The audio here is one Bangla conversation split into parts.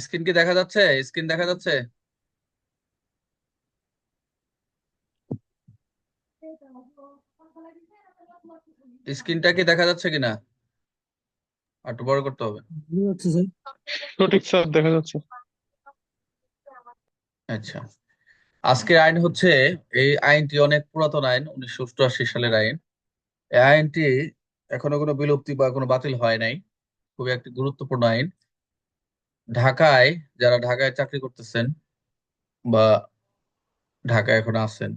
স্ক্রিন কি দেখা যাচ্ছে? স্ক্রিন দেখা যাচ্ছে? স্ক্রিনটা কি দেখা যাচ্ছে কিনা? একটু বড় করতে হবে। সঠিক স্যার দেখা যাচ্ছে। আচ্ছা। আজকের আইন হচ্ছে এই আইনটি অনেক পুরাতন আইন উনিশশো অষ্টআশি সালের আইন। এই আইনটি এখনও কোনো বিলুপ্তি বা কোনো বাতিল হয় নাই। খুবই একটি গুরুত্বপূর্ণ আইন। ঢাকায়, যারা ঢাকায় চাকরি করতেছেন বা ঢাকায় এখন আছেন,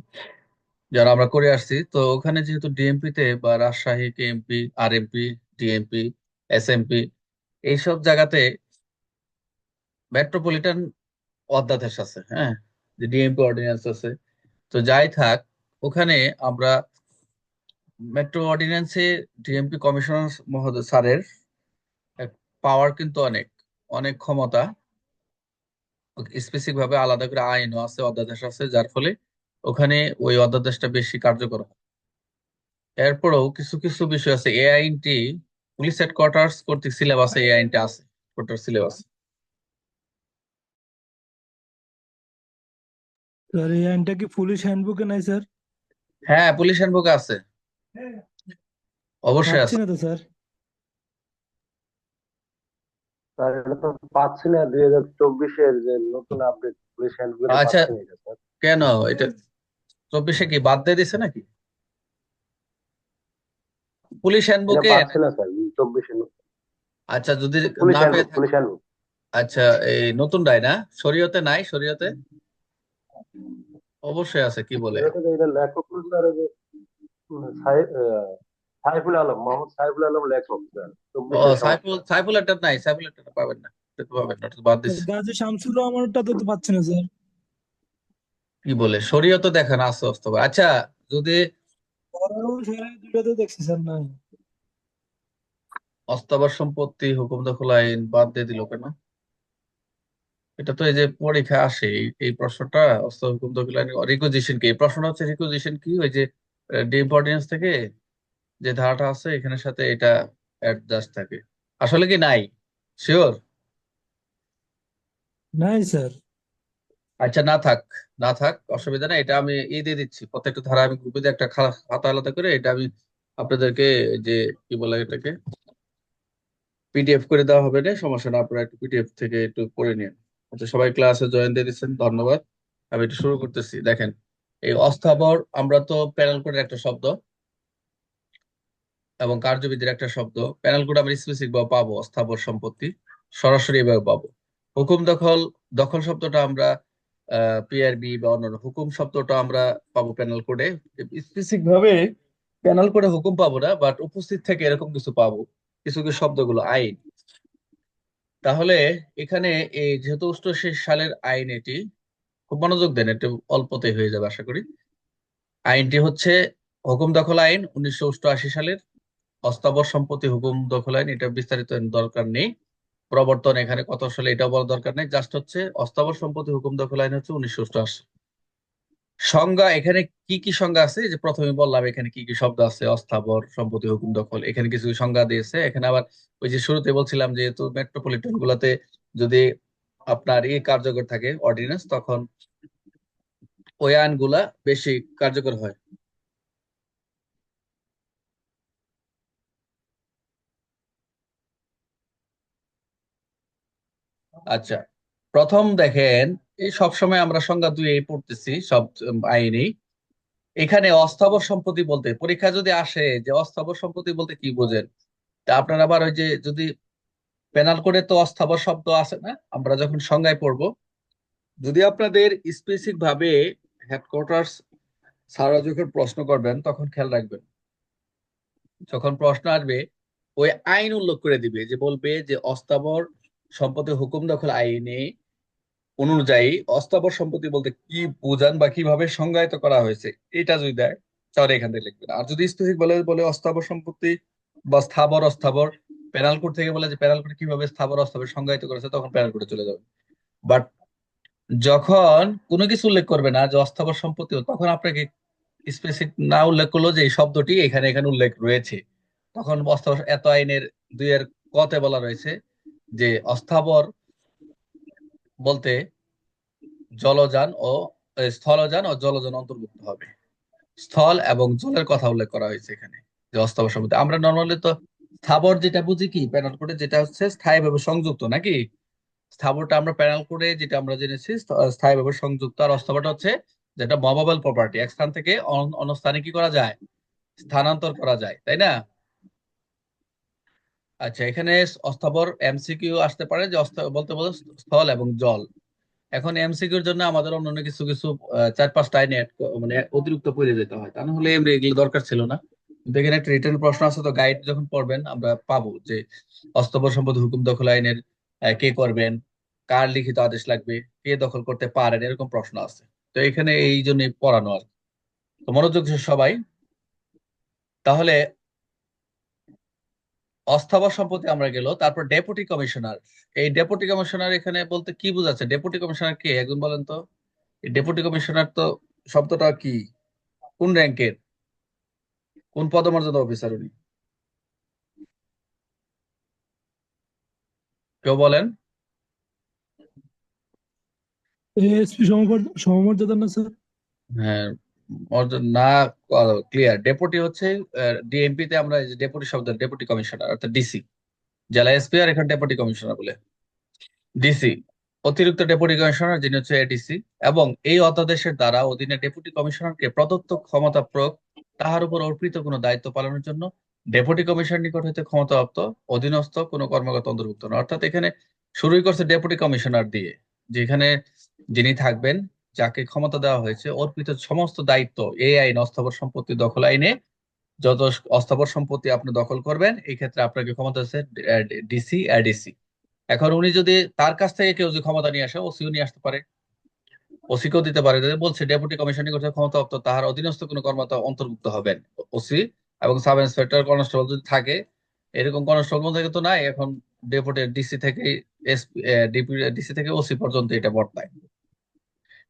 যারা আমরা করে আসছি, তো ওখানে যেহেতু ডিএমপি তে বা Rajshahi KMP RMP DMP SMP এইসব জায়গাতে মেট্রোপলিটন অধ্যাদেশ আছে হ্যাঁ? যে ডিএমপি অর্ডিন্যান্স আছে। তো যাই থাক, ওখানে আমরা মেট্রো অর্ডিন্যান্সে ডিএমপি কমিশনার মহোদয় স্যারের পাওয়ার কিন্তু অনেক। অনেক ক্ষমতা স্পেসিফিক ভাবে আলাদা করে আইনও আছে অধ্যাদেশ আছে যার ফলে ওখানে ওই অধ্যাদেশটা বেশি কার্যকর হয়। এরপরেও কিছু কিছু বিষয় আছে। এই আইনটি পুলিশ হেডকোয়ার্টার্স কর্তৃক সিলেবাসে এই আইনটা আছে কোটার সিলেবাস স্যার এই আইনটা কি পুলিশ হ্যান্ডবুকে নাই স্যার হ্যাঁ পুলিশ হ্যান্ডবুকে আছে। অবশ্যই আছে। না তো স্যার স্যার এটা তো পাচ্ছি না দুই হাজার চব্বিশের যে নতুন আপডেট আচ্ছা। কেন? এটা চব্বিশে কি বাদ দিয়ে দিছে নাকি? পুলিশ হ্যান্ডবুকে আচ্ছা যদি না পেয়ে আচ্ছা এই নতুনটাই না? শরীয়তে নাই শরীয়তে? অবশ্যই আছে কি বলে? লেখক সাইফুল আলম মোহাম্মদ সাইফুল আলম লেখক ও সাইফুল সাইফুল একটা নাই সাইফুল একটা পাবেন না এটা তো পাবেন না বাদ দিছে। গাজী শামসুর রহমানটা তো তো পাচ্ছি না স্যার কি বলে শরীয়ত দেখেন আস্তে আস্তে আচ্ছা যদি বড় দেখছি স্যার না অস্থাবর সম্পত্তি হুকুম দখল আইন বাদ দিয়ে দিল কেন? এটা তো এই যে পরীক্ষা আসে এই- প্রশ্নটা অস্থাবর হুকুম দখল আইন রিকুজিশন কি? এই প্রশ্নটা হচ্ছে রিকুজিশন কি? ওই যে ডিম্পর্টেন্স থেকে যে ধারাটা আছে এখানের সাথে এটা অ্যাডজাস্ট থাকে। আসলে কি নাই? শিওর নাই স্যার। আচ্ছা না থাক না থাক অসুবিধা নাই। এটা আমি ই দিয়ে দিচ্ছি। প্রত্যেকটা ধারা আমি গ্রুপে দিয়ে একটা খাতা আলাদা করে এটা আমি আপনাদেরকে যে কি বলে এটাকে পিডিএফ করে দেওয়া হবে না সমস্যা না আপনারা একটু পিডিএফ থেকে একটু পড়ে নিন। আচ্ছা সবাই ক্লাসে জয়েন দিয়ে দিচ্ছেন ধন্যবাদ। আমি একটু শুরু করতেছি। দেখেন এই অস্থাবর আমরা তো প্যানেল কোডের একটা শব্দ। এবং কার্যবিধির একটা শব্দ প্যানেল কোড আমরা স্পেসিফিক ভাবে পাবো অস্থাবর সম্পত্তি, সরাসরি এভাবে পাবো। হুকুম দখল দখল শব্দটা আমরা পিআরবি বা অন্যান্য হুকুম শব্দটা আমরা পাবো প্যানেল কোডে স্পেসিফিক ভাবে প্যানেল কোডে হুকুম পাবো না বাট উপস্থিত থেকে এরকম কিছু পাবো, কিছু কিছু শব্দগুলো, আইন। তাহলে এখানে এই যেহেতু অষ্টআশি সালের আইন এটি, খুব মনোযোগ দেন, একটু অল্পতেই হয়ে যাবে, আশা করি। আইনটি হচ্ছে হুকুম দখল আইন উনিশশো অষ্টআশি সালের অস্থাবর সম্পত্তি হুকুম দখল আইন, এটা বিস্তারিত দরকার নেই। প্রবর্তন এখানে কত সালে এটা বলার দরকার নেই। জাস্ট হচ্ছে অস্থাবর সম্পত্তি হুকুম দখল আইন হচ্ছে উনিশশো অষ্টআশি। সংজ্ঞা এখানে কি কি সংজ্ঞা আছে? যে প্রথমে বললাম এখানে কি কি শব্দ আছে, অস্থাবর সম্পত্তি হুকুম দখল। এখানে কিছু সংজ্ঞা দিয়েছে। এখানে আবার ওই যে শুরুতে বলছিলাম যেহেতু মেট্রোপলিটন গুলাতে যদি আপনার ই কার্যকর থাকে অর্ডিন্যান্স তখন ওই আইনগুলা বেশি কার্যকর হয়। আচ্ছা প্রথম দেখেন এই সবসময় আমরা সংজ্ঞা দুই এই পড়তেছি সব উম, আইনেই এখানে অস্থাবর সম্পত্তি বলতে পরীক্ষা যদি আসে যে অস্থাবর সম্পত্তি বলতে কি বোঝেন? তা আপনার আবার ওই যে যদি পেনাল কোডে তো অস্থাবর শব্দ আছে না আমরা যখন সংজ্ঞায় পড়ব যদি আপনাদের স্পেসিফিক ভাবে হেডকোয়ার্টার্স স্যাররা যখন প্রশ্ন করবেন তখন খেয়াল রাখবেন। যখন প্রশ্ন আসবে ওই আইন উল্লেখ করে দিবে যে বলবে যে অস্থাবর সম্পত্তি হুকুম দখল আইনে অনুযায়ী অস্থাবর সম্পত্তি বলতে কি বোঝান বা কীভাবে সংজ্ঞায়িত করা হয়েছে, এটা যদি দেয়, তাহলে এখান থেকে লিখবেন। আর যদি স্পেসিফিক বলে বলে অস্থাবর সম্পত্তি বা স্থাবর অস্থাবর প্যানাল কোড থেকে বলে যে প্যানাল কোড কীভাবে স্থাবর অস্থাবর সংজ্ঞায়িত করেছে, তখন প্যানাল কোডে চলে যাবেন বাট যখন কোনো কিছু উল্লেখ করবে না যে অস্থাবর সম্পত্তি, তখন আপনাকে স্পেসিফিক না উল্লেখ করল যে এই শব্দটি এখানে এখানে উল্লেখ রয়েছে। তখন অস্থাবর, এত আইনের দুই দুইয়ের কতে বলা রয়েছে যে অস্থাবর বলতে জলযান ও স্থলযান ও জলযান অন্তর্ভুক্ত হবে। স্থল এবং জলের কথা উল্লেখ করা হয়েছে এখানে, যে অস্থাবর সম্পত্তি। আমরা নর্মালি তো স্থাবর যেটা বুঝি কি? প্যানেল কোডে যেটা হচ্ছে স্থায়ীভাবে সংযুক্ত নাকি? স্থাবরটা আমরা প্যানেল কোডে যেটা আমরা জেনেছি স্থায়ীভাবে সংযুক্ত। আর অস্থাবরটা হচ্ছে যেটা মবাবল প্রপার্টি এক স্থান থেকে অন্য স্থানে কি করা যায়? স্থানান্তর করা যায়, তাই না? আচ্ছা এখানে অস্থাবর এমসিকিউ আসতে পারে যে বলতে বলতে স্থল এবং জল। এখন এমসিকিউর জন্য আমাদের অন্যান্য কিছু কিছু চার পাঁচটা আইন মানে অতিরিক্ত পড়ে যেতে হয়। তা না হলে এমনি এগুলো দরকার ছিল না। এখানে একটা রিটার্ন প্রশ্ন আছে, তো গাইড যখন পড়বেন, আমরা পাবো যে অস্থাবর সম্পত্তি হুকুম দখল আইনের কে করবেন, কার লিখিত আদেশ লাগবে, কে দখল করতে পারেন, এরকম প্রশ্ন আছে। তো এখানে এই জন্য পড়ানো আর কি। মনোযোগ সবাই। তাহলে অস্থাবর সম্পত্তি আমরা গেল তারপর ডেপুটি কমিশনার এই ডেপুটি কমিশনার এখানে বলতে কি বোঝাচ্ছে? ডেপুটি কমিশনার কে একজন বলেন তো? ডেপুটি কমিশনার তো শব্দটা কি? কোন র্যাঙ্কের? কোন পদমর্যাদা অফিসার উনি? কেউ বলেন? সমমর্যাদা না স্যার? হ্যাঁ। না ক্লিয়ার ডেপুটি হচ্ছে ডিএমপি তে আমরা ডেপুটি শব্দ ডেপুটি কমিশনার অর্থাৎ ডিসি জেলা এসপি আর এখানে ডেপুটি কমিশনার বলে। ডিসি অতিরিক্ত ডেপুটি কমিশনার যিনি হচ্ছে এডিসি এবং এই অধ্যাদেশের দ্বারা অধীনে ডেপুটি কমিশনারকে প্রদত্ত ক্ষমতা প্রয়োগ, তাহার উপর অর্পিত কোনো দায়িত্ব পালনের জন্য ডেপুটি কমিশনার নিকট হইতে ক্ষমতাপ্রাপ্ত, অধীনস্থ কোনো কর্মকর্তা অন্তর্ভুক্ত না অর্থাৎ এখানে শুরুই করছে ডেপুটি কমিশনার দিয়ে, যেখানে যিনি থাকবেন যাকে ক্ষমতা দেওয়া হয়েছে, অর্পিত সমস্ত দায়িত্ব এই আইন অস্থাবর সম্পত্তি দখল আইনে, যত অস্থাবর সম্পত্তি আপনি দখল করবেন, এই ক্ষেত্রে আপনাকে ক্ষমতা আছে ডিসি এডিসি এখন উনি যদি তার কাছ থেকে কেউ যদি ক্ষমতা নিয়ে আসে ওসিও নিয়ে আসতে পারে। ওসিকেও দিতে পারে। বলছে ডেপুটি কমিশনার করতে ক্ষমতাপ্রাপ্ত তাহার অধীনস্থ কোনো কর্মকর্তা অন্তর্ভুক্ত হবেন ওসি এবং সাব ইন্সপেক্টর কনস্টেবল যদি থাকে, এরকম কনস্টেবল থেকে তো নাই, এখন ডেপুটি ডিসি থেকে ডিসি থেকে ওসি পর্যন্ত এটা বর্তায়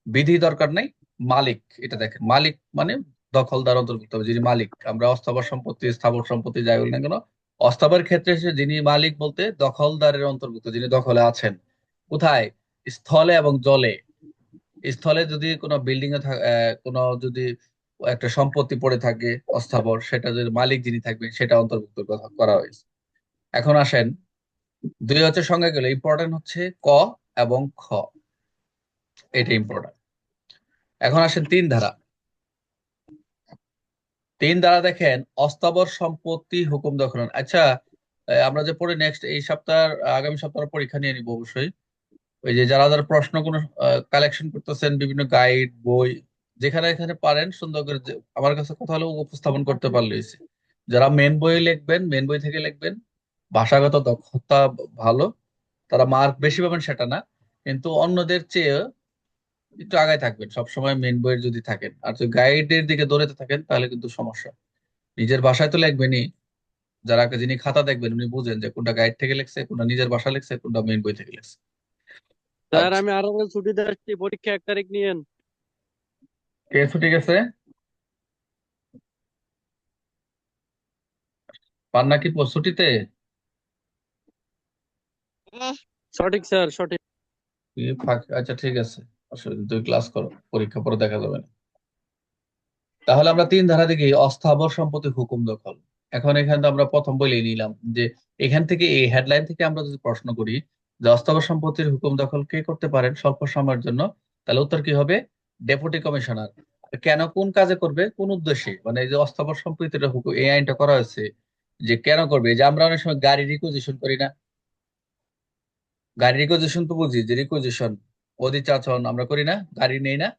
বিধি দরকার নাই, মালিক, এটা দেখেন, মালিক মানে দখলদার অন্তর্ভুক্ত হবে যিনি মালিক, আমরা অস্থাবর সম্পত্তি, স্থাবর সম্পত্তি যাই বলি না কেন অস্থাবর ক্ষেত্রে যিনি মালিক বলতে দখলদারের অন্তর্ভুক্ত, যিনি দখলে আছেন। কোথায়? স্থলে এবং জলে। স্থলে যদি কোনো বিল্ডিং এ কোনো যদি একটা সম্পত্তি পড়ে থাকে, অস্থাবর, সেটা যদি মালিক যিনি থাকবেন, সেটা অন্তর্ভুক্ত করা- হয়েছে। এখন আসেন, দুই হচ্ছে সংজ্ঞা গেলে ইম্পর্টেন্ট হচ্ছে ক এবং খ। এটা ইম্পর্টেন্ট এখন আসেন তিন ধারা। তিন ধারা দেখেন, অস্থাবর সম্পত্তি হুকুম দখল। আচ্ছা আমরা যে পড়ে নেক্সট এই সপ্তাহ আগামী সপ্তাহে পরীক্ষা নিয়ে নিব অবশ্যই। ওই যে যারা যারা প্রশ্ন কোনো কালেকশন করতেছেন, বিভিন্ন গাইড বই, যেখানে এখানে পারেন, সুন্দর করে আমার কাছে কথা হলো উপস্থাপন করতে পারলে। যারা মেন বই লিখবেন মেন বই থেকে লিখবেন, ভাষাগত দক্ষতা ভালো, তারা মার্ক বেশি পাবেন সেটা না। কিন্তু অন্যদের চেয়ে একটু আগায় থাকবেন সবসময় মেন বইয়ের যদি থাকেন। আর যদি গাইডের দিকে দৌড়াতে থাকেন তাহলে কিন্তু সমস্যা। নিজের বাসায় তো লিখবেনই। যারা যিনি খাতা দেখবেন উনি বুঝেন যে কোনটা গাইড থেকে লিখছে কোনটা নিজের ভাষা লিখছে কোনটা মেন বই থেকে লিখছে। স্যার আচ্ছা আমি আরও ছুটিতে আসছি পরীক্ষা এক তারিখ নিয়েন। কে ছুটি গেছে? পান্না কি ছুটিতে? সঠিক স্যার সঠিক। আচ্ছা ঠিক আছে। অসুবিধা তুই ক্লাস করো, পরীক্ষা পরে দেখা যাবে না। তাহলে আমরা তিন ধারা দেখি অস্থাবর সম্পত্তি হুকুম দখল। এখন এখানে আমরা প্রথম বলেই নিলাম যে, এখান থেকে এই হেডলাইন থেকে আমরা যদি প্রশ্ন করি যে, অস্থাবর সম্পত্তির হুকুম দখল কে করতে পারেন স্বল্প সময়ের জন্য, তাহলে উত্তর কি হবে? ডেপুটি কমিশনার কেন কোন কাজে করবে? কোন উদ্দেশ্যে? মানে এই যে অস্থাবর সম্পত্তির হুকুম, এই আইনটা করা হয়েছে যে, কেন করবে? যে আমরা অনেক সময় গাড়ি রিকুইজিশন করি না। গাড়ি রিকুইজিশন তো বুঝি যে রিকুইজিশন অধিচাচন আমরা করি না, গাড়ি নেই না।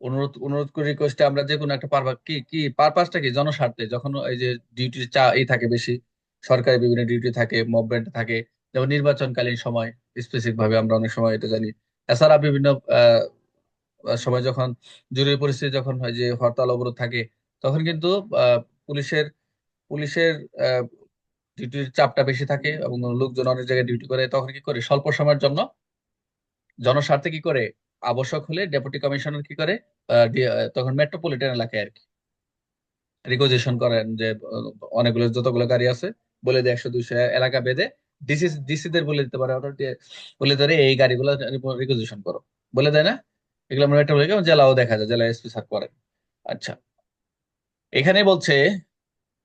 অনুরোধ অনুরোধ করে রিকোয়েস্টে আমরা যে কোনো একটা পারপাস, কি কি পারপাসটা কি? জনস্বার্থে যখন এই যে ডিউটি চা এই থাকে বেশি সরকারি বিভিন্ন ডিউটি থাকে মুভমেন্ট থাকে, যেমন নির্বাচনকালীন সময় স্পেসিফিক ভাবে আমরা অনেক সময় এটা জানি। এছাড়া বিভিন্ন সময় যখন জরুরি পরিস্থিতি যখন হয় যে হরতাল অবরোধ থাকে, তখন কিন্তু পুলিশের পুলিশের ডিউটির চাপটা বেশি থাকে এবং লোকজন অনেক জায়গায় ডিউটি করে, তখন কি করে? স্বল্প সময়ের জন্য জনস্বার্থে কি করে আবশ্যক হলে ডেপুটি কমিশনার কি করে তখন মেট্রোপলিটন এলাকায় আর কি। রিকোজিশন করেন যে অনেকগুলো যতগুলো গাড়ি আছে, বলে দেয় একশো দুইশো এলাকা বেঁধে ডিসি ডিসিদের বলে দিতে পারে বলে ধরে এই গাড়িগুলো রিকুইজিশন করো। বলে দেয় না? এগুলো আমরা বলে জেলাও দেখা যায়, জেলা এসপি স্যার করেন। আচ্ছা। এখানে বলছে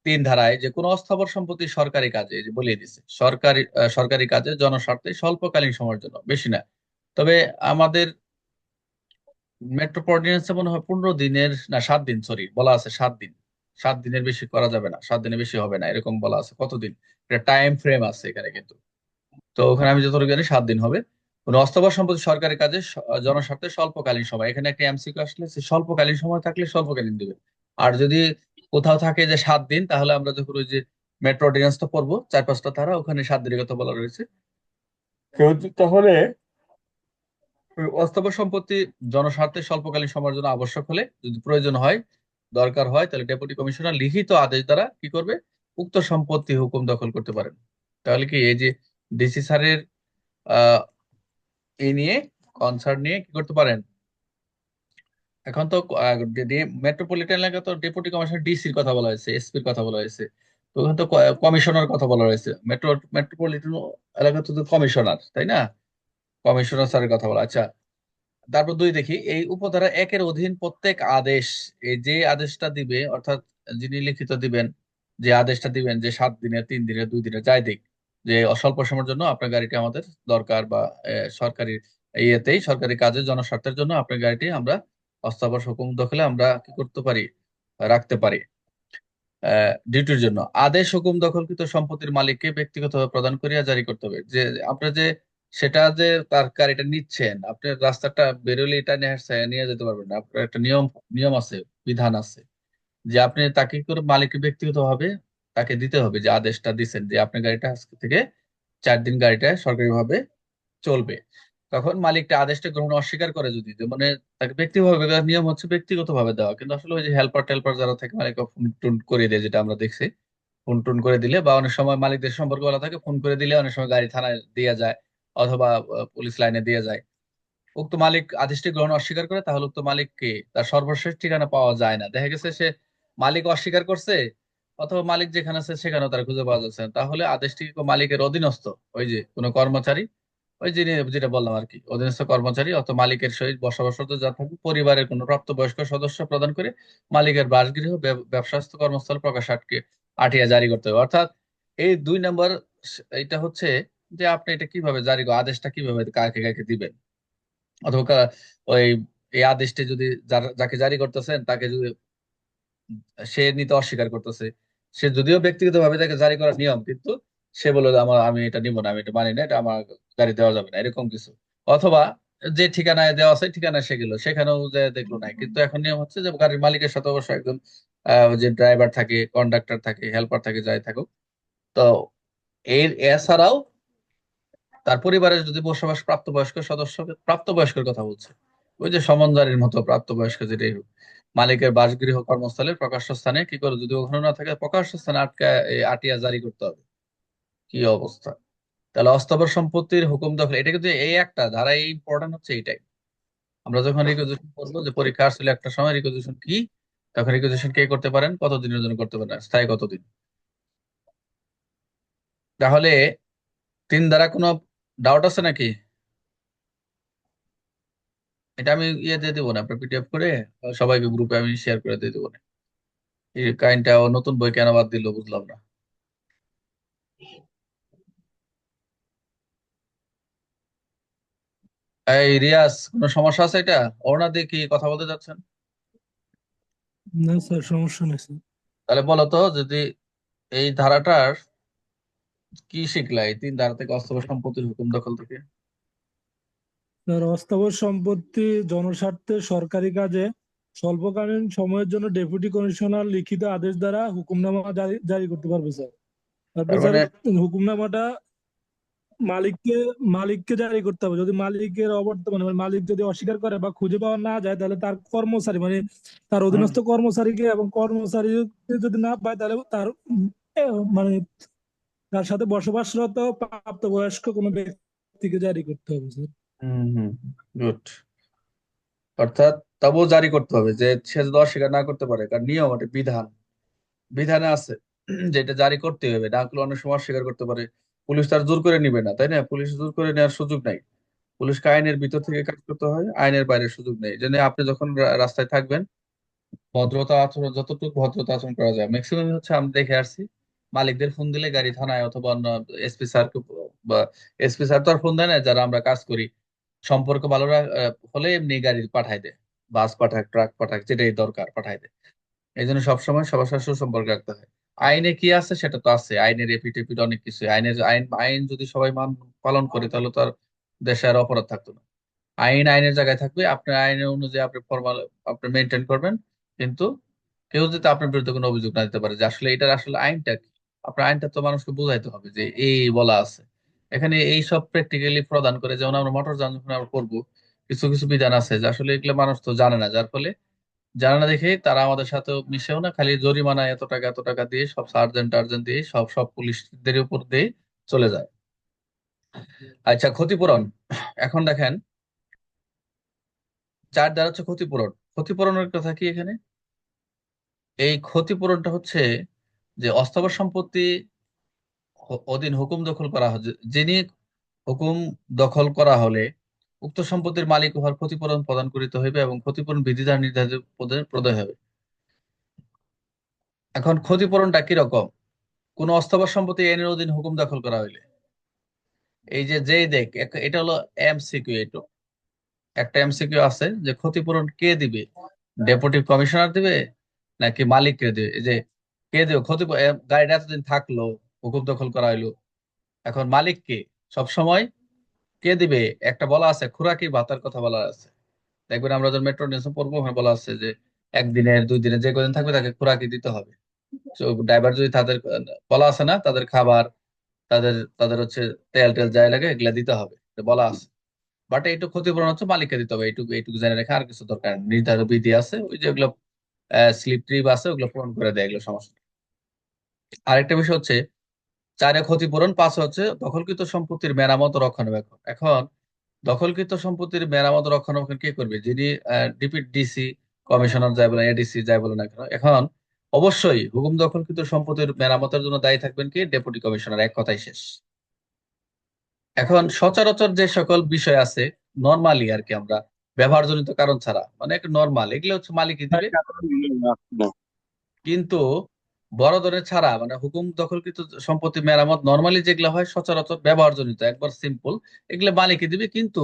তিন ধারায় যে, কোনো অস্থাবর সম্পত্তি সরকারি কাজে বলিয়ে দিছে, সরকারি সরকারি কাজে জনস্বার্থে স্বল্পকালীন সময়ের জন্য, বেশি না। তবে আমাদের মেট্রোপলিটনে মনে হয় পনেরো দিনের, না, সাত দিন সরি বলা আছে সাত দিন। সাত দিনের বেশি করা যাবে না, সাত দিনের বেশি হবে না, এরকম বলা আছে। কতদিন? এটা টাইম ফ্রেম আছে এখানে কিন্তু। তো ওখানে আমি যতটুকু জানি সাত দিন হবে। কোনো অস্থাবর সম্পত্তি সরকারি কাজে জনস্বার্থে স্বল্পকালীন সময়। এখানে একটা এমসিকিউ আসলে স্বল্পকালীন সময় থাকলে স্বল্পকালীন দিবে। আর যদি কোথাও থাকে যে সাত দিন, তাহলে আমরা যখন ওই যে মেট্রো অর্ডিন্যান্স তো পড়ব, চার পাঁচটা তারা ওখানে সাত দিনের কথা বলা রয়েছে। কেউ তাহলে অস্থাবর সম্পত্তি জনস্বার্থে স্বল্পকালীন সময়ের জন্য আবশ্যক হলে যদি প্রয়োজন হয়, দরকার হয়, তাহলে ডেপুটি কমিশনার লিখিত আদেশ দ্বারা কি করবে? উক্ত সম্পত্তি হুকুম দখল করতে পারেন। তাহলে কি এই যে ডিসি স্যারের এই নিয়ে কনসার্ন নিয়ে কি করতে পারেন? এখন তো মেট্রোপলিটন এলাকা তো ডেপুটি কমিশনার ডিসির কথা বলা হয়েছে, এসপির কথা বলা হয়েছে। তো ওখানে তো কমিশনার কথা বলা হয়েছে। মেট্রো মেট্রোপলিটন এলাকা তো কমিশনার, তাই না? কমিশনার স্যারের কথা বলা। আচ্ছা তারপর দুই দেখি, এই উপধারা একের অধীন প্রত্যেক আদেশ, এই যে আদেশটা দিবে, অর্থাৎ যিনি লিখিত দিবেন, যে আদেশটা দিবেন যে সাত দিনে, তিন দিনে, দুই দিনে, যাই দিক, যে অস্বল্প সময়ের জন্য আপনার গাড়িটি আমাদের দরকার বা সরকারি ইয়েতেই, সরকারি কাজে জনস্বার্থের জন্য আপনার গাড়িটি আমরা অস্থাবর হুকুম দখলে আমরা কি করতে পারি, রাখতে পারি ডিউটির জন্য। আদেশ হুকুম দখলকৃত সম্পত্তির মালিককে ব্যক্তিগতভাবে প্রদান করিয়া জারি করতে হবে। যে, আপনার যে সেটা যে তার গাড়িটা নিচ্ছেন, আপনি রাস্তাটা বেরোলে এটা নিয়ে নিয়ে যেতে পারবেন না। আপনার একটা নিয়ম নিয়ম আছে, বিধান আছে যে আপনি তাকে করে মালিককে ব্যক্তিগতভাবে তাকে দিতে হবে যে আদেশটা দিচ্ছেন যে আপনার গাড়িটা আজকে থেকে চার দিন গাড়িটা সরকারিভাবে চলবে। তখন মালিকটা আদেশটা গ্রহণ অস্বীকার করে যদি মানে তাকে ব্যক্তিগতভাবে নিয়ম হচ্ছে ব্যক্তিগতভাবে দেওয়া। কিন্তু আসলে ওই যে হেল্পার টেল্পার যারা থাকে, মালিক ফোন টুন করে দেয়, যেটা আমরা দেখছি ফোন টুন করে দিলে বা অনেক সময় মালিকদের সম্পর্ক ভালো থাকে ফোন করে দিলে অনেক সময় গাড়ি থানায় দিয়ে যায়। অথবা পুলিশ লাইনে দিয়ে যায়। উক্ত মালিক আদেশটি গ্রহণ অস্বীকার করে, তাহলে উক্ত মালিককে তার সর্বশেষ ঠিকানা পাওয়া যায় না। দেখা গেছে সে মালিক অস্বীকার করছে, অথবা মালিক যেখানে আছে সেখানেও তার খুঁজে পাওয়া যাচ্ছে তাহলে আদেশটি মালিকের অধীনস্থ? ওই যে কোনো কর্মচারী? ওই যিনি, যেটা বললাম আর কি, অধীনস্থ কর্মচারী অথবা মালিকের সহিত বসবাসরত যা থাকবে পরিবারের কোনো প্রাপ্তবয়স্ক সদস্য প্রদান করে মালিকের বাসগৃহ, ব্যব- ব্যবসায়স্থ কর্মস্থল প্রকাশ আটকে, আটিয়া জারি করতে হবে। অর্থাৎ এই দুই নম্বর এটা হচ্ছে যে আপনি এটা কীভাবে জারি আদেশটা কীভাবে কাকে কাকে দিবেন? অথবা ওই, এই আদেশটি যদি যাকে জারি করতেছেন, তাকে যদি সে নিতে অস্বীকার করতেছে, সে যদিও ব্যক্তিগতভাবে তাকে জারি করার নিয়ম, কিন্তু সে বলল আমার, আমি এটা নিব না, আমি এটা মানি না, এটা আমার গাড়ি দেওয়া যাবে না, এরকম কিছু। অথবা যে ঠিকানায় দেওয়া আছে, ঠিকানায় সে গেল, সেখানেও যে দেখল না কিন্তু এখন নিয়ম হচ্ছে যে গাড়ির মালিকের সাথে অবশ্যই একজন যে ড্রাইভার থাকে কন্ডাক্টর থাকে হেল্পার থাকে, যাই থাকুক, তো এর, এছাড়াও তার পরিবারের যদি বসবাস প্রাপ্তবয়স্ক সদস্য, প্রাপ্তবয়স্কের কথা বলছে। ওই যে সমনজারির মতো প্রাপ্তবয়স্ক যেটাই মালিকের বাসগৃহ কর্মস্থলে প্রকাশ্য স্থানে, কি করে যদি ওখানে না থাকে, প্রকাশ্য স্থানে আটকা আটিয়া জারি করতে হবে। কি অবস্থা? তাহলে অস্থাবর সম্পত্তির হুকুম দখল, এটা কিন্তু এই একটা, ধারা ইম্পর্টেন্ট হচ্ছে এইটাই। আমরা যখন রিকোজিশন করব যে পরীক্ষা আসলে একটা সময় রিকোজিশন কি, তখন রিকোজিশন কে করতে পারেন, কতদিনের জন্য করতে পারেন, স্থায়ী কতদিন? তাহলে তিন দ্বারা কোনো ডাউট আছে নাকি? এটা আমি ইয়ে দিয়ে দেবো না আপনার পিডিএফ করে সবাইকে গ্রুপে আমি শেয়ার করে দিয়ে দেবো না। এই কাইন্ডটা ও নতুন বই কেন বাদ দিল বুঝলাম না। এই রিয়াজ কোনো সমস্যা আছে এটা? অরুণা দিয়ে কি কথা বলতে যাচ্ছেন? না স্যার সমস্যা নেই স্যার। তাহলে বলো তো যদি এই ধারাটার কি শিখলা এই তিন ধারা থেকে অস্থাবর সম্পত্তির হুকুম দখল থেকে? স্যার অস্থাবর সম্পত্তি জনস্বার্থে সরকারি কাজে স্বল্পকালীন সময়ের জন্য ডেপুটি কমিশনার লিখিত আদেশ দ্বারা হুকুমনামা জারি করতে পারবে স্যার। তারপর স্যার মানে হুকুমনামাটা মালিককে মালিককে জারি করতে হবে। যদি মালিকের অবর্তমানে মানে মালিক যদি অস্বীকার করে বা খুঁজে পাওয়া না যায় তাহলে তার কর্মচারী মানে তার অধীনস্থ কর্মচারীকে এবং কর্মচারী যদি না পায় তাহলে তার মানে তার সাথে বসবাসরত প্রাপ্তবয়স্ক কোনো ব্যক্তিকে জারি করতে হবে, স্যার। হুম অর্থাৎ তবুও জারি করতে হবে যে সে যদি অস্বীকার না করতে পারে, কারণ নিয়ম এটা বিধান। বিধানে আছে যেটা জারি করতে হবে, না করলে অনেক সময় অস্বীকার করতে পারে। পুলিশ তার জোর করে নিবে না, তাই না? পুলিশ জোর করে নেওয়ার সুযোগ নাই। পুলিশকে আইনের ভিতর থেকে কাজ করতে হয়, আইনের বাইরে সুযোগ নেই। জন্য আপনি যখন রাস্তায় থাকবেন, ভদ্রতা আচরণ, যতটুকু ভদ্রতা আচরণ করা যায় ম্যাক্সিমাম হচ্ছে আমি দেখে আসছি মালিকদের ফোন দিলে গাড়ি থানায় অথবা অন্য এসপি স্যার বা এসপি স্যার তো আর ফোন দেয় না, যারা আমরা কাজ করি। সম্পর্ক ভালো হলে এমনি গাড়ি পাঠায় দেয়। বাস পাঠাক ট্রাক পাঠাক, যেটাই দরকার পাঠায় দেয়। এই জন্য সবসময় সবার সাথে সুসম্পর্ক রাখতে হয়। আইনে কি আছে সেটা তো আছে। আইনের এপিটেপিট অনেক কিছু। আইনের আইন আইন যদি সবাই মান, পালন করে, তাহলে তো আর দেশে আর অপরাধ থাকতো না। আইন আইনের জায়গায় থাকবে। আপনার আইনের অনুযায়ী আপনি ফর্মাল আপনি মেনটেন করবেন। কিন্তু কেউ যদি আপনার বিরুদ্ধে কোনো অভিযোগ না দিতে পারে যে আসলে এটার আসলে আইনটা কি? আপনার আইনটা তো মানুষকে বোঝাইতে হবে যে এই বলা আছে। এখানে এই সব প্র্যাকটিক্যালি প্রদান করে, যেমন আমরা মোটর যান যখন আমরা করব, কিছু কিছু বিধান আছে যে আসলে এগুলো মানুষ তো জানে না, যার ফলে জানে না দেখে তারা আমাদের সাথে মিশেও না, খালি জরিমানা এত টাকা এত টাকা দিয়ে সব সার্জেন্ট টার্জেন্ট দিয়ে সব সব পুলিশদের উপর দিয়ে চলে যায়। আচ্ছা ক্ষতিপূরণ। এখন দেখেন, চার দ্বারা হচ্ছে ক্ষতিপূরণ। ক্ষতিপূরণের কথা কি এখানে? এই ক্ষতিপূরণটা হচ্ছে যে অস্থাবর সম্পত্তি অধীন হুকুম দখল করা যিনি হুকুম দখল করা হলে উক্ত সম্পত্তির মালিক হওয়ার ক্ষতিপূরণ প্রদান করিতে হইবে এবং ক্ষতিপূরণ বিধি দ্বারা নির্ধারিত পদে প্রদায় হবে। এখন ক্ষতিপূরণটা কীরকম কোন অস্থাবর সম্পত্তি আইনের অধীন হুকুম দখল করা হইলে। এই যে যেই দেখ এটা হলো এমসিকিউ এটা একটা এমসিকিউ আছে যে ক্ষতিপূরণ কে দিবে? ডেপুটি কমিশনার দিবে নাকি মালিক কে দিবে? এই যে কে দিবে ক্ষতি গাড়িটা এতদিন থাকল হুকুম দখল করা হইল এখন মালিক কে সব সময় কে দিবে? একটা বলা আছে, খুরাকি ভাতার কথা বলা আছে। দেখবেন আমরা যখন মেট্রো নিউজ পড়ব, ওখানে বলা আছে যে, একদিনের, দুই দিনের, যে কদিন থাকবে তাকে খুরাকি দিতে হবে। ড্রাইভার যদি তাদের, বলা আছে না, তাদের খাবার, তাদের তাদের হচ্ছে তেল টেল যাই লাগে, এগুলা দিতে হবে। বলা আছে। বাট এইটুকু ক্ষতিপূরণ হচ্ছে মালিককে দিতে হবে, এইটুকু এইটুকু জেনে রেখে আর কিছু দরকার নির্ধারিত বিধি আছে, ওই যেগুলো স্লিপ ট্রিপ আছে, ওগুলো পূরণ করে দেয়, এগুলো সমস্যা। আরেকটা বিষয় হচ্ছে চারে ক্ষতিপূরণ পাঁচ হচ্ছে দখলকৃত সম্পত্তির মেরামত রক্ষণাবেক্ষণ। এখন দখলকৃত সম্পত্তির মেরামত রক্ষণাবেক্ষণ কে করবে? যিনি ডিপি ডিসি কমিশনার যাই বলেন এডিসি যাই বলেন না কেন এখন অবশ্যই হুকুম দখলকৃত সম্পত্তির মেরামতের জন্য দায়ী থাকবেন কি? ডেপুটি কমিশনার এক কথাই শেষ। এখন সচরাচর যে সকল বিষয় আছে নর্মালি আর কি আমরা ব্যবহারজনিত কারণ ছাড়া মানে নর্মাল এগুলো হচ্ছে মালিকই দিবে। কিন্তু বড় ধরনের ছাড়া মানে হুকুম দখলকৃত সম্পত্তি মেরামত নর্মালি যেগুলো হয় সচরাচর ব্যবহারজনিত, একবার সিম্পল এগুলো মালিকই দিবে। কিন্তু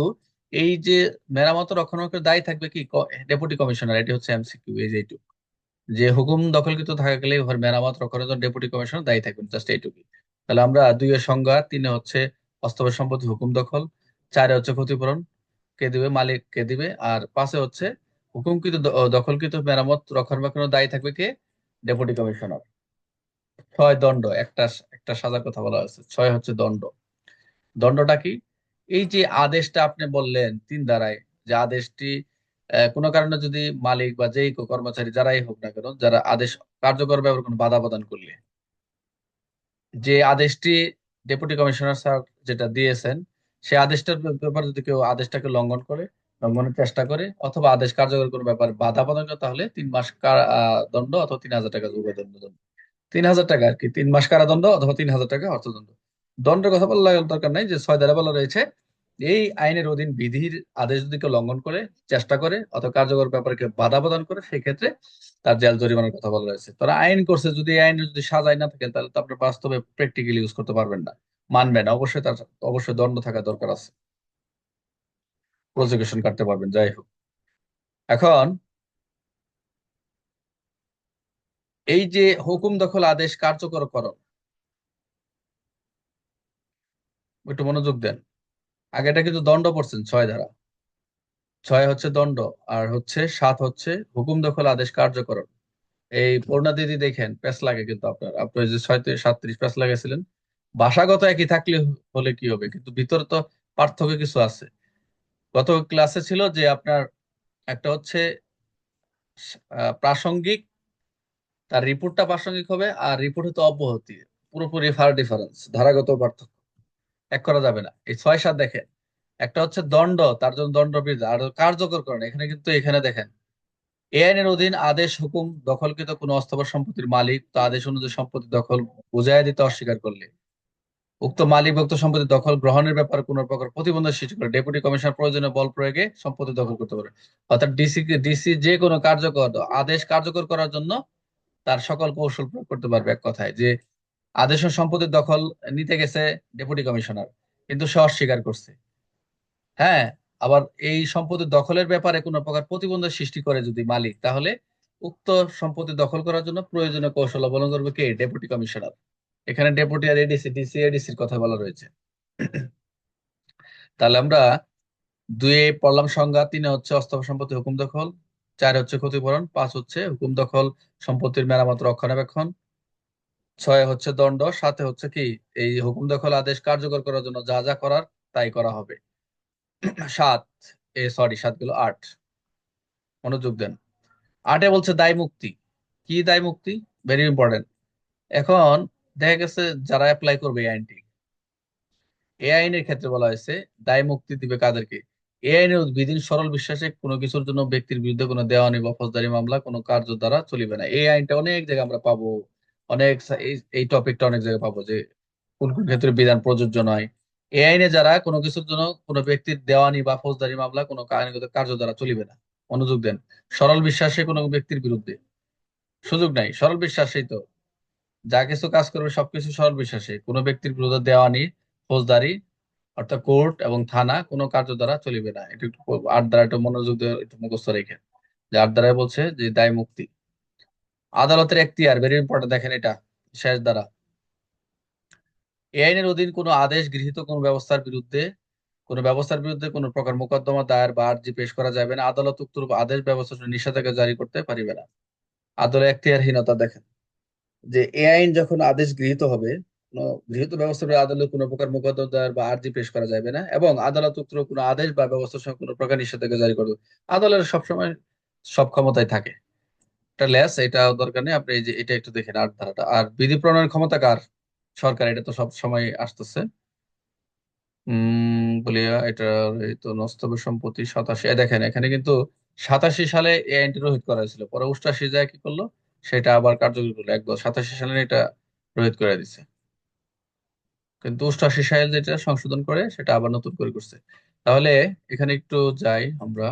এই যে মেরামত রক্ষণাবেক্ষণের দায়ী থাকবে কি? ডেপুটি কমিশনার এটি হচ্ছে এমসিকিউ এই যে যে হুকুম দখলকৃত থাকা গেলে মেরামত রক্ষণের জন্য ডেপুটি কমিশনার দায়ী থাকবেন জাস্ট এইটুকুই। তাহলে আমরা দুইয়ের সংজ্ঞা, তিনে হচ্ছে বাস্তবের সম্পত্তি, হুকুম দখল, চারে হচ্ছে ক্ষতিপূরণ, কে দিবে? মালিক কে দিবে? আর পাঁচে হচ্ছে হুকুমকৃত দখলকৃত মেরামত রক্ষণাবেক্ষণের দায়ী থাকবে কে? ডেপুটি কমিশনার ছয় দণ্ড, একটা একটা সাজার কথা বলা হয়েছে, ছয় হচ্ছে দণ্ড। দণ্ডটা কি? এই যে আদেশটা আপনি বললেন তিন ধারায় যে আদেশটি কোনো কারণে যদি মালিক বা যেই কর্মচারী যারাই হোক না কেন, যারা আদেশ, কার্যকর ব্যাপারে কোনো বাধা প্রদান করলে, যে আদেশটি ডেপুটি কমিশনার স্যার যেটা দিয়েছেন, সে আদেশটার ব্যাপারে যদি কেউ আদেশটাকে লঙ্ঘন করে, লঙ্ঘনের চেষ্টা করে, অথবা আদেশ কার্যকর কোনো ব্যাপারে বাধা প্রদান করে, তাহলে তিন মাস দণ্ড অথবা তিন হাজার টাকা জরিমানা দণ্ড। তিন হাজার টাকা আর কি। তিন মাস কারাদণ্ড অথবা তিন হাজার টাকা অর্থদণ্ড দণ্ডের কথা বলার দরকার নাই, যে ছয় ধারা বলা রয়েছে, এই আইনের অধীন বিধির আদেশ যদি কেউ লঙ্ঘন করে, চেষ্টা করে, অথবা কার্যকর ব্যাপারে কেউ বাধা প্রদান করে সেই ক্ষেত্রে তার জেল জরিমানার কথা বলা রয়েছে। তারা আইন করছে, যদি এই আইনের যদি সাজাই না থাকে, তাহলে তো আপনি বাস্তবে প্র্যাকটিক্যালি ইউজ করতে পারবেন না। মানবেন না, অবশ্যই তার, অবশ্যই দণ্ড থাকা দরকার আছে। প্রসিকিউশন কাটতে পারবেন, যাই হোক। এখন এই যে হুকুম দখল আদেশ কার্যকরকরণ একটু মনোযোগ দেন। আগে এটা কিন্তু দণ্ড পড়ছেন, ছয় ধারা। ছয় হচ্ছে দণ্ড, আর হচ্ছে সাত হচ্ছে হুকুম দখল আদেশ কার্যকরণ। এই পূর্ণা দিদি দেখেন প্যাস লাগে কিন্তু আপনার। আপনি যে ছয় সাতত্রিশ প্যাস লাগাইছিলেন, ভাষাগত একই থাকলে হলে কি হবে? কিন্তু ভিতরে তো পার্থক্য কিছু আছে। গত ক্লাসে ছিল যে আপনার একটা হচ্ছে প্রাসঙ্গিক তার রিপোর্টটা প্রাসঙ্গিক হবে আর রিপোর্ট হতে অব্যাহতি, পুরোপুরি ফার ডিফারেন্স ধারাগত পার্থক্য। এক করা যাবে না। এই ছয় সাত দেখেন, একটা হচ্ছে দণ্ড, তার জন্য দণ্ডবিধি আর কার্যকরকরণ এখানে কিন্তু এখানে দেখেন এ আইনের অধীন আদেশ, হুকুম দখলকৃত কোনো অস্থাবর সম্পত্তির মালিক, তো আদেশ অনুযায়ী সম্পত্তি দখল বুঝাইয়া দিতে অস্বীকার করলে, উক্ত মালিকভুক্ত সম্পত্তি দখল গ্রহণের ব্যাপারে কোন প্রকার প্রতিবন্ধক সৃষ্টি করে, ডেপুটি কমিশনার প্রয়োজনীয় বল প্রয়োগে সম্পত্তি দখল করতে পারে। অর্থাৎ ডিসি ডিসি যে কোনো কার্যকর আদেশ কার্যকর করার জন্য তার সকল কৌশল প্রয়োগ করতে পারবে এক কথায় যে আদেশ ও সম্পত্তির দখল নিতে গেছে ডেপুটি কমিশনার, কিন্তু সে অস্বীকার করছে। হ্যাঁ আবার এই সম্পত্তির দখলের ব্যাপারে কোনো প্রকার প্রতিবন্ধক সৃষ্টি করে যদি মালিক, তাহলে উক্ত সম্পত্তি দখল করার জন্য প্রয়োজনীয় কৌশল অবলম্বন করবে কে? Deputy commissioner. এখানে ডেপুটি আর এডিসি ডিসি এডিসির কথা বলা রয়েছে। তাহলে আমরা দুয়ে পড়লাম সংজ্ঞা, তিনে হচ্ছে অস্থাবর সম্পত্তি হুকুম দখল চার হচ্ছে ক্ষতিপূরণ, পাঁচ হচ্ছে হুকুম দখল, সম্পত্তির মেরামত, রক্ষণাবেক্ষণ। ছয় হচ্ছে দণ্ড সাথে হচ্ছে কি, এই হুকুম দখল আদেশ কার্যকর করার জন্য যা যা করার তাই করা হবে। সাত, এ, সরি, সাতগুলো আট। মনোযোগ দেন। আটে বলছে দায় মুক্তি। কি দায় মুক্তি? ভেরি ইম্পর্টেন্ট এখন দেখা গেছে যারা অ্যাপ্লাই করবে এই আইনটি। এই আইনের ক্ষেত্রে বলা হয়েছে, দায় মুক্তি দিবে কাদেরকে? এই আইনের বিধিন সরল বিশ্বাসে কোনো কিছুর জন্য ব্যক্তির বিরুদ্ধে কোনো দেওয়ানি বা ফৌজদারি মামলা, কোনো কার্য দ্বারা চলিবে না। এই আইনটা অনেক জায়গায় আমরা পাবো। অনেক এই টপিকটা অনেক জায়গায় পাবো যে কোন কোন ক্ষেত্রে বিধান প্রযোজ্য নয়। এই আইনে যারা কোনো কিছুর জন্য কোনো ব্যক্তির দেওয়ানি বা ফৌজদারি মামলা, কোনো আইনগত কার্য দ্বারা চলিবে না। মনোযোগ দেন। সরল বিশ্বাসে কোনো ব্যক্তির বিরুদ্ধে। সুযোগ নাই। সরল বিশ্বাসেই তো। যা কিছু কাজ করবে সবকিছু সরল বিশ্বাসে। কোনো ব্যক্তির বিরুদ্ধে দেওয়ানি ফৌজদারি অর্থাৎ কোর্ট এবং থানা কোনো কার্য দ্বারা চলিবে না। এটা একটু আট দ্বারা একটু মনোযোগ দিয়ে একটু মুখস্থ রেখে। যে আট দ্বারায় বলছে যে দায় মুক্তি। আদালতের এখতিয়ার ভেরি ইম্পর্টেন্ট দেখেন এটা, শেষ দ্বারা। এই আইনের অধীন কোনো আদেশ গৃহীত কোনো ব্যবস্থার বিরুদ্ধে, কোনো ব্যবস্থার বিরুদ্ধে কোনো প্রকার মোকদ্দমা, দায়ের বা আর্জি পেশ করা যাবে না। আদালত উক্তরূপ আদেশ ব্যবস্থা নিষেধাজ্ঞা জারি করতে পারিবে না। আদালত এখতিয়ারহীনতা দেখেন। যে এ আইন যখন আদেশ গৃহীত হবে গৃহীত ব্যবস্থার বিরুদ্ধে আদালত কোনো প্রকার মোকদ্দমা দায়ের বা আর্জি পেশ করা যাবে না, এবং আদালত উক্ত কোনো আদেশ বা ব্যবস্থার সঙ্গে কোনো প্রকার নিষেধাজ্ঞা জারি করবে আদালতের সবসময় সব ক্ষমতায় থাকে। এটা লেস এটা দরকার নেই, আপনি যে, এটা একটু দেখেন আট ধারাটা। আর বিধি প্রণয়নের ক্ষমতা কার? সরকার, এটা তো সব সময় আসতেছে। উম বলিয়া এটা এই তো নস্তব সম্পত্তি সাতাশি দেখেন, এখানে কিন্তু সাতাশি সালে এই আইনটি রহিত করা হয়েছিল। পরে অষ্টাশি যায় কি করল? সেটা আবার কার্যকরী করল। একদম সাতাশি সালে এটা রহিত করে দিছে। অষ্টাশি সালে যেটা সংশোধন করে সেটা আবার নতুন করে করছে। তাহলে এখানে একটু যাই আমরা।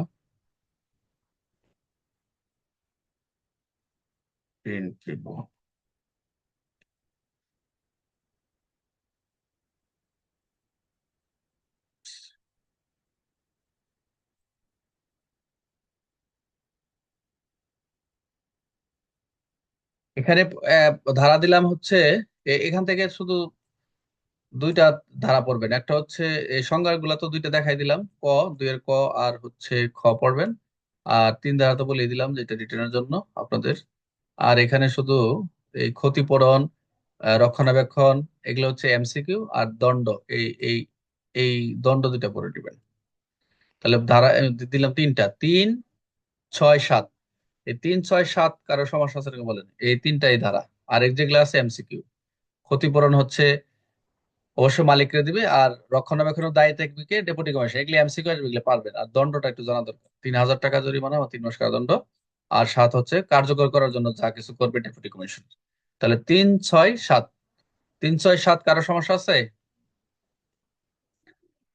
প্রিন্ট দিব এখানে আহ, ধারা দিলাম হচ্ছে এখান থেকে শুধু দুইটা ধারা পড়বেন। একটা হচ্ছে, এই সংজ্ঞাগুলো তো দুইটা দেখাই দিলাম, ক, দুইয়ের ক আর হচ্ছে খ পড়বেন। আর তিন ধারা তো বলে দিলাম যেটা রিটার্নের জন্য আপনাদের। আর এখানে শুধু এই ক্ষতিপূরণ রক্ষণাবেক্ষণ, এগুলো হচ্ছে এমসিকিউ আর দণ্ড, এই এই এই দণ্ড দুইটা পড়ে দিবেন তাহলে ধারা দিলাম তিনটা। তিন, ছয়, সাত। এই তিন, ছয়, সাত কারও সমস্যা আছে বলেন? এই তিনটাই ধারা। আর এক যেগুলো আছে এমসিকিউ ক্ষতিপূরণ হচ্ছে অবশ্য মালিকরে দিবে, আর রক্ষণাবেক্ষণের দায়ী থাকবে কে ডেপুটি কমিশনার এগুলো এমসিকিউ আসবে এগুলো পারবেন আর দণ্ডটা একটু জানা দরকার। তিন হাজার টাকা জরিমানা বা তিন মাস কারাদণ্ড। আর সাত হচ্ছে কার্যকর করার জন্য যা কিছু করবে ডেপুটি কমিশনার তাহলে তিন ছয় সাত। তিন ছয় সাত কারও সমস্যা আছে?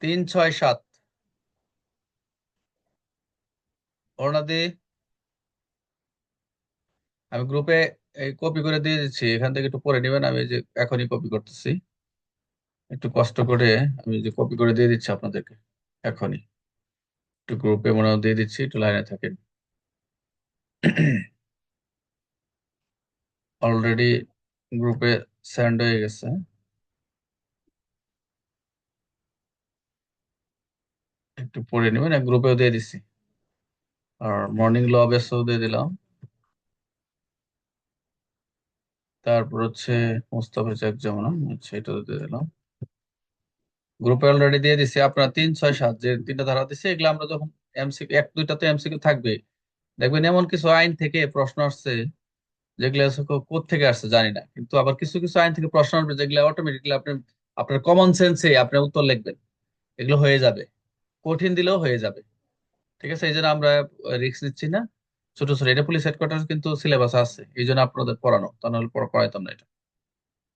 তিন ছয় সাত। অরুণাদি আমি গ্রুপে কপি করে দিয়ে দিচ্ছি। এখান থেকে একটু পরে নেবেন, আমি যে এখনই কপি করতেছি। একটু কষ্ট করে আমি যে কপি করে দিয়ে দিচ্ছি আপনাদেরকে, এখনই। একটু গ্রুপে মনে দিয়ে দিচ্ছি, একটু লাইনে থাকেন। অলরেডি গ্রুপে সেন্ড হয়ে গেছে। একটু পড়ে নেবেন গ্রুপেও দিয়ে দিচ্ছি। আর মর্নিং ল বেসও দিয়ে দিলাম। তারপর হচ্ছে মোস্তাফিজ এক যেমন আচ্ছা এটাও দিয়ে দিলাম। গ্রুপে অলরেডি দিয়ে দিচ্ছি আপনারা তিন, ছয়, সাত, যে তিনটা ধারা দিচ্ছে এগুলো আমরা যখন এমসিকিউ এক দুইটা তো এমসিকিউ থাকবে, দেখবেন এমন কিছু আইন থেকে প্রশ্ন আসছে, যেগুলো থেকে আসছে জানি না, কিন্তু আবার কিছু কিছু আইন থেকে প্রশ্ন আসবে যেগুলো অটোমেটিকলি আপনি, আপনার কমন সেন্সে আপনি উত্তর লিখবেন, এগুলো হয়ে যাবে, কঠিন দিলেও হয়ে যাবে, ঠিক আছে? এই জন্য আমরা রিস্ক নিচ্ছি না, ছোট ছোট, এটা পুলিশ হেডকোয়ার্টার কিন্তু সিলেবাস আছে, এই জন্য আপনাদের পড়ানো, তা নাহলে পড়া- পড়াইতাম না এটা।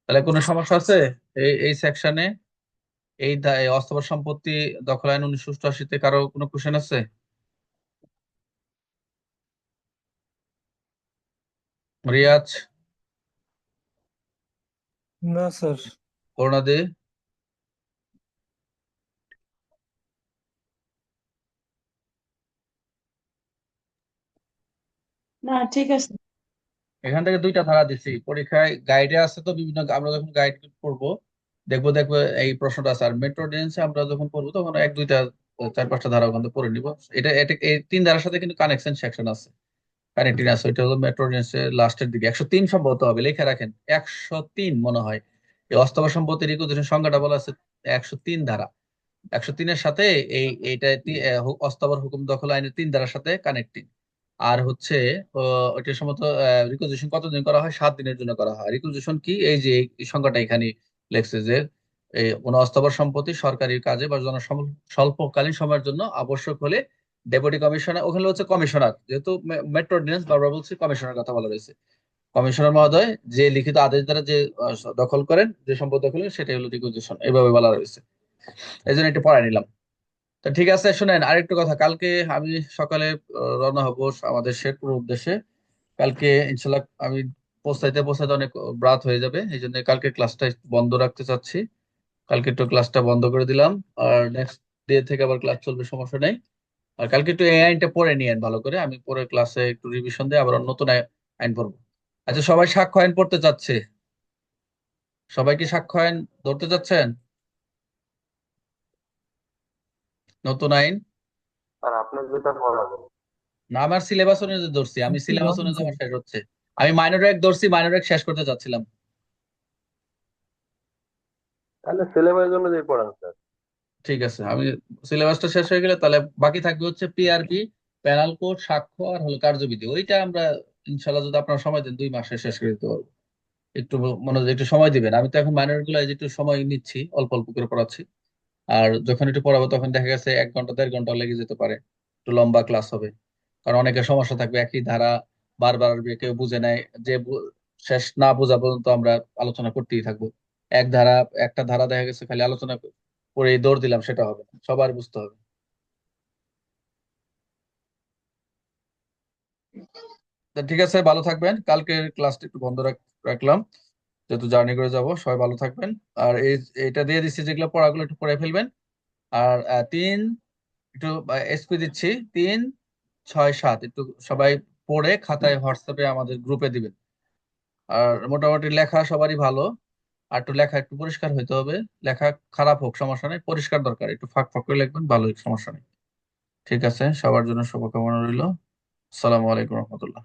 তাহলে কোনো সমস্যা আছে? এই এই সেকশনে এই দা- এই অস্থাবর সম্পত্তি দখল আইন উনিশশো অষ্টআশিতে কারও কোনো কোশ্চেন আছে? রিয়াজ? না স্যার। করুণাদি না ঠিক আছে। এখান থেকে দুইটা ধারা দিছি। পরীক্ষায় গাইডে আছে তো বিভিন্ন আমরা যখন গাইড পড়ব দেখব দেখব এই প্রশ্নটা আছে। আর মেট্রো ডেন্সে আমরা যখন পড়ব তখন এক দুইটা চার পাঁচটা ধারা ওখান পড়ে নিব। এটা এটা এই তিন ধারার সাথে কিন্তু কানেকশন সেকশন আছে। কানেক্টিং আছে ওইটা হলো মেট্রো ডেন্সের লাস্টের দিকে। একশো তিন সম্ভবত হবে লিখে রাখেন। একশো তিন মনে হয়। এই অস্থাবর সম্পত্তির রিকুইজিশন সংজ্ঞাটা বলা আছে একশো তিন ধারা। একশো তিনের সাথে এই এইটা অস্থাবর হুকুম দখল আইনের তিন ধারার সাথে কানেক্টিং আর হচ্ছে আহ, ওইটা সম্ভবত রিকুইজিশন কতদিন করা হয়? সাত দিনের জন্য করা হয়। রিকুইজিশন কি? এই যে এই সংজ্ঞাটা এখানে যে এই অস্থাবর সম্পত্তি সরকারি কাজে বা জন স্বল্পকালীন সময়ের জন্য আবশ্যক হলে ডেপুটি কমিশনার, ওখানে হচ্ছে কমিশনার, যেহেতু মেট্রো অর্ডিন্যান্স বারবার বলছি কমিশনার কথা বলা রয়েছে কমিশনার মহোদয় যে লিখিত আদেশ দ্বারা যে দখল করেন, যে সম্পদ দখল করেন, সেটাই হলো রিকুইজিশন এইভাবে বলা রয়েছে এই জন্য একটু পড়ায় নিলাম। তো ঠিক আছে, শুনেন, আরেকটু কথা, কালকে আমি সকালে রওনা হব আমাদের শেরপুর উদ্দেশ্যে। কালকে ইনশাল্লাহ আমি পৌঁছাইতে পৌঁছাইতে অনেক রাত হয়ে যাবে। এই জন্য কালকে ক্লাসটা বন্ধ রাখতে চাচ্ছি। কালকে একটু ক্লাসটা বন্ধ করে দিলাম। আর নেক্সট ডে থেকে আবার ক্লাস চলবে সমস্যা নেই। আর কালকে একটু এই আইনটা পড়ে নিয়েন ভালো করে। আমি পরে ক্লাসে একটু রিভিশন দিয়ে আবার নতুন আইন পড়ব। আচ্ছা সবাই সাক্ষ্য আইন পড়তে চাচ্ছে? সবাই কি সাক্ষ্য আইন ধরতে চাচ্ছেন? নতুন আইন? আর আপনার যেটা পড়াবেন না আমার সিলেবাস অনুযায়ী ধরছি। আমি সিলেবাস অনুযায়ী আমার শেষ হচ্ছে। আমি মাইনর এক ধরছি মাইনর এক শেষ করতে চাচ্ছিলাম। তাহলে সিলেবাস জন্য যে পড়ান স্যার ঠিক আছে আমি সিলেবাসটা শেষ হয়ে গেলে তাহলে বাকি থাকবে হচ্ছে পিআরপি প্যানাল কোড সাক্ষ্য আর হলো কার্যবিধি। ওইটা আমরা ইনশাল্লাহ যদি আপনার সময় দেন দুই মাসে শেষ করে দিতে পারব। একটু মনোযোগ একটু সময় দিবেন। আমি তো এখন মাইনরগুলো এই যে একটু সময় নিচ্ছি অল্প অল্প করে পড়াচ্ছি। আর যখন একটু পড়াবো তখন দেখা গেছে এক ঘণ্টা দেড় ঘণ্টা লেগে যেতে পারে। একটু লম্বা ক্লাস হবে। কারণ অনেকের সমস্যা থাকবে একই ধারা বারবার কেউ বুঝে নেয়, যে শেষ না বোঝা পর্যন্ত আমরা আলোচনা করতেই থাকব। এক ধারা, একটা ধারা দেখা গেছে, খালি আলোচনা করে দৌড় দিলাম, সেটা হবে না, সবার বুঝতে হবে। ঠিক আছে, ভালো থাকবেন। কালকে ক্লাসটা একটু বন্ধ রাখ- রাখলাম। যেহেতু জার্নি করে যাব, সবাই ভালো থাকবেন। আর এই এটা দিয়ে দিচ্ছি, যেগুলো পড়াগুলো একটু পড়ে ফেলবেন। আর তিন, একটু এসপি দিচ্ছি, তিন, ছয়, সাত, একটু সবাই পড়ে খাতায় হোয়াটসঅ্যাপে আমাদের গ্রুপে দিবেন। আর মোটামুটি লেখা সবারই ভালো। আর একটু লেখা একটু পরিষ্কার হইতে হবে। লেখা খারাপ হোক, সমস্যা নেই। পরিষ্কার দরকার। একটু ফাঁক ফাঁক করে লিখবেন, ভালো সমস্যা নেই। ঠিক আছে? সবার জন্য শুভকামনা রইল। আসসালামু আলাইকুম রহমতুল্লাহ।